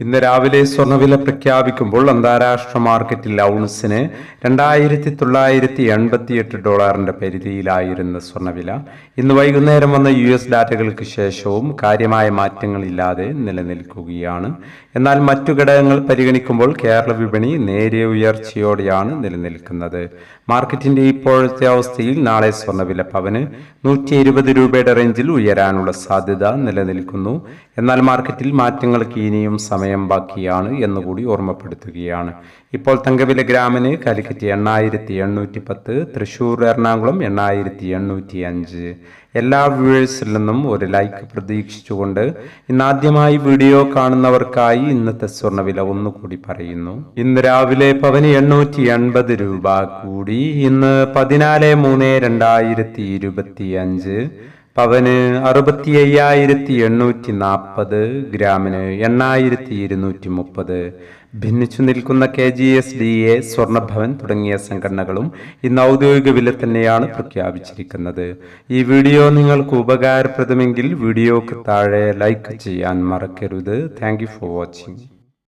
ഇന്ന് രാവിലെ സ്വർണവില പ്രഖ്യാപിക്കുമ്പോൾ അന്താരാഷ്ട്ര മാർക്കറ്റിൽ ഔൺസിന് രണ്ടായിരത്തി തൊള്ളായിരത്തി എൺപത്തി എട്ട് ഡോളറിന്റെ പരിധിയിലായിരുന്ന സ്വർണവില ഇന്ന് വൈകുന്നേരം വന്ന യു എസ് ഡാറ്റകൾക്ക് ശേഷവും കാര്യമായ മാറ്റങ്ങളില്ലാതെ നിലനിൽക്കുകയാണ്. എന്നാൽ മറ്റു ഘടകങ്ങൾ പരിഗണിക്കുമ്പോൾ കേരള വിപണി നേരിയ ഉയർച്ചയോടെയാണ് നിലനിൽക്കുന്നത്. മാർക്കറ്റിന്റെ ഇപ്പോഴത്തെ അവസ്ഥയിൽ നാളെ സ്വർണവില പവന് നൂറ്റി ഇരുപത് രൂപയുടെ റേഞ്ചിൽ ഉയരാനുള്ള സാധ്യത നിലനിൽക്കുന്നു. എന്നാൽ മാർക്കറ്റിൽ മാറ്റങ്ങൾക്ക് ഇനിയും സമയം ബാക്കിയാണ് എന്നുകൂടി ഓർമ്മപ്പെടുത്തുകയാണ്. ഇപ്പോൾ തങ്കവില ഗ്രാമിന് കാലിക്കറ്റ് എണ്ണായിരത്തി എണ്ണൂറ്റി പത്ത് തൃശൂർ എറണാകുളം എണ്ണായിരത്തി എണ്ണൂറ്റി അഞ്ച് എല്ലാ വ്യൂവേഴ്സിൽ നിന്നും ഒരു ലൈക്ക് പ്രതീക്ഷിച്ചുകൊണ്ട് ഇന്നാദ്യമായി വീഡിയോ കാണുന്നവർക്കായി ഇന്നത്തെ സ്വർണവില ഒന്നുകൂടി പറയുന്നു. ഇന്ന് രാവിലെ പവന് എണ്ണൂറ്റി എൺപത് രൂപ കൂടി ഇന്ന് പതിനാല് മൂന്ന് രണ്ടായിരത്തി ഇരുപത്തി അഞ്ച് പവന് അറുപത്തി അയ്യായിരത്തി എണ്ണൂറ്റി നാൽപ്പത് ഗ്രാമിന് എണ്ണായിരത്തി ഇരുന്നൂറ്റി മുപ്പത് ഭിന്നിച്ചു നിൽക്കുന്ന K G S D A Swarnabhavan തുടങ്ങിയ സംഘടനകളും ഇന്ന് ഔദ്യോഗിക വില തന്നെയാണ് പ്രഖ്യാപിച്ചിരിക്കുന്നത്. ഈ വീഡിയോ നിങ്ങൾക്ക് ഉപകാരപ്രദമെങ്കിൽ വീഡിയോക്ക് താഴെ ലൈക്ക് ചെയ്യാൻ മറക്കരുത്. Thank for watching.